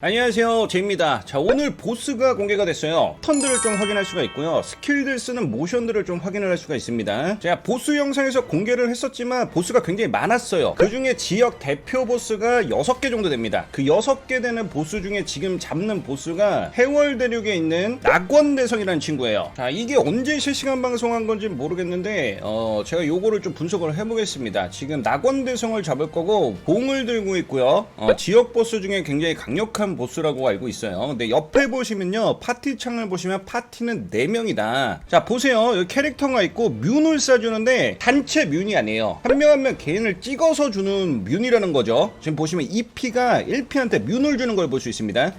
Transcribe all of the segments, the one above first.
안녕하세요. 제입니다. 자 오늘 보스가 공개가 됐어요. 턴들을 좀 확인할 수가 있고요. 스킬들 쓰는 모션들을 좀 확인을 할 수가 있습니다. 제가 보스 영상에서 공개를 했었지만 보스가 굉장히 많았어요. 그 중에 지역 대표 보스가 6개 정도 됩니다. 그 6개 되는 보스 중에 지금 잡는 보스가 해월 대륙에 있는 낙원대성이라는 친구예요. 자 이게 언제 실시간 방송한 건지 모르겠는데 어 제가 요거를 좀 분석을 해보겠습니다. 지금 낙원대성을 잡을 거고 봉을 들고 있고요. 어, 지역 보스 중에 굉장히 강력한 보스라고 알고 있어요. 근데 옆에 보시면요. 파티 창을 보시면 파티는 4명이다. 자, 보세요. 여기 캐릭터가 있고 뮨을 쏴주는데 단체 뮨이 아니에요. 한 명 한 명 개인을 찍어서 주는 뮨이라는 거죠. 지금 보시면 2피가 1피한테 뮨을 주는 걸 볼 수 있습니다.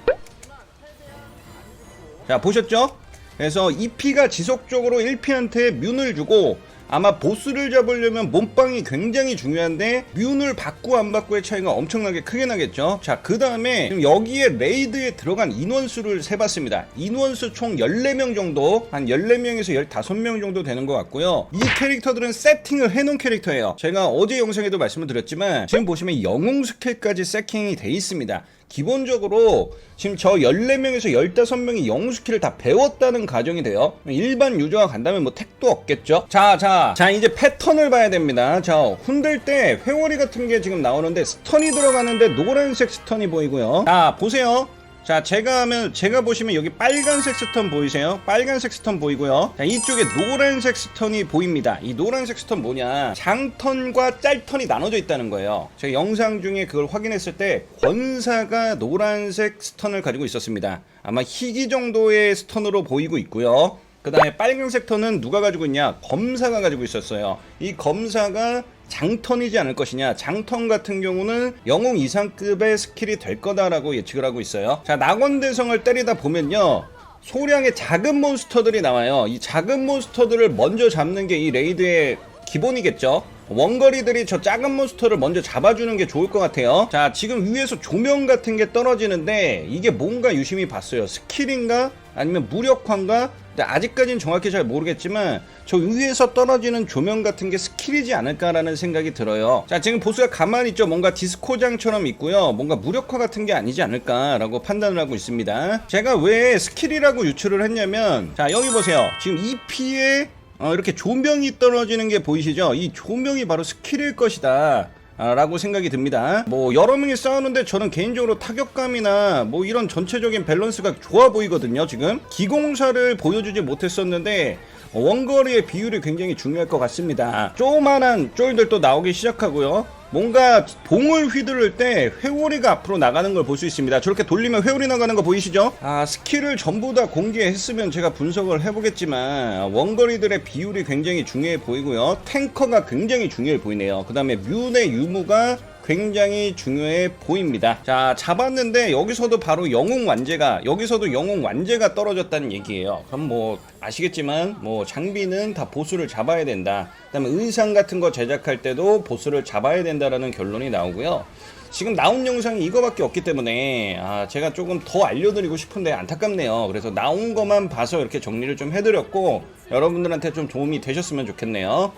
자, 보셨죠? 그래서 2피가 지속적으로 1피한테 뮨을 주고 아마 보스를 잡으려면 몸빵이 굉장히 중요한데 뮨을 받고 안 받고의 차이가 엄청나게 크게 나겠죠. 자 그 다음에 여기에 레이드에 들어간 인원수를 세봤습니다. 인원수 총 14명 정도 한 14명에서 15명 정도 되는 것 같고요. 이 캐릭터들은 세팅을 해놓은 캐릭터예요. 제가 어제 영상에도 말씀을 드렸지만 지금 보시면 영웅 스킬까지 세팅이 돼 있습니다 기본적으로 지금 저 14명에서 15명이 영웅 스킬을 다 배웠다는 가정이 돼요. 일반 유저가 간다면 뭐 택도 없겠죠? 자, 자, 자, 이제 패턴을 봐야 됩니다. 자, 흔들 때 회오리 같은 게 지금 나오는데 스턴이 들어가는데 노란색 스턴이 보이고요. 자, 보세요. 자, 제가 하면, 제가 보시면 여기 빨간색 스턴 보이세요? 빨간색 스턴 보이고요. 자, 이쪽에 노란색 스턴이 보입니다. 이 노란색 스턴 뭐냐? 장턴과 짤턴이 나눠져 있다는 거예요. 제가 영상 중에 그걸 확인했을 때, 권사가 노란색 스턴을 가지고 있었습니다. 아마 희귀 정도의 스턴으로 보이고 있고요. 그 다음에 빨간색 턴은 누가 가지고 있냐? 검사가 가지고 있었어요. 이 검사가 장턴이지 않을 것이냐. 장턴 같은 경우는 영웅 이상급의 스킬이 될 거다라고 예측을 하고 있어요. 자, 낙원대성을 때리다 보면요. 소량의 작은 몬스터들이 나와요. 이 작은 몬스터들을 먼저 잡는 게 이 레이드의 기본이겠죠. 원거리들이 저 작은 몬스터를 먼저 잡아주는 게 좋을 것 같아요. 자, 지금 위에서 조명 같은 게 떨어지는데 이게 뭔가 유심히 봤어요. 스킬인가? 아니면 무력화인가? 아직까지는 정확히 잘 모르겠지만 저 위에서 떨어지는 조명 같은 게 스킬이지 않을까라는 생각이 들어요. 자, 지금 보스가 가만히 있죠. 뭔가 디스코장처럼 있고요. 뭔가 무력화 같은 게 아니지 않을까라고 판단을 하고 있습니다. 제가 왜 스킬이라고 유출을 했냐면 자, 여기 보세요. 지금 2피에 어, 이렇게 조명이 떨어지는 게 보이시죠? 이 조명이 바로 스킬일 것이다. 아, 라고 생각이 듭니다. 뭐 여러 명이 싸우는데 저는 개인적으로 타격감이나 뭐 이런 전체적인 밸런스가 좋아 보이거든요. 지금 기공사를 보여주지 못했었는데 원거리의 비율이 굉장히 중요할 것 같습니다. 조그만한 쫄들도 나오기 시작하고요. 뭔가 봉을 휘두를 때 회오리가 앞으로 나가는 걸 볼 수 있습니다. 저렇게 돌리면 회오리 나가는 거 보이시죠? 아, 스킬을 전부 다 공개했으면 제가 분석을 해보겠지만 원거리들의 비율이 굉장히 중요해 보이고요. 탱커가 굉장히 중요해 보이네요. 그 다음에 뮤의 유무가 굉장히 중요해 보입니다. 자, 잡았는데 여기서도 바로 영웅 완제가 여기서도 영웅 완제가 떨어졌다는 얘기예요. 그럼 뭐 아시겠지만 뭐 장비는 다 보스를 잡아야 된다. 그 다음에 의상 같은 거 제작할 때도 보스를 잡아야 된다라는 결론이 나오고요. 지금 나온 영상이 이거밖에 없기 때문에 아, 제가 조금 더 알려드리고 싶은데 안타깝네요. 그래서 나온 것만 봐서 이렇게 정리를 좀 해드렸고 여러분들한테 좀 도움이 되셨으면 좋겠네요.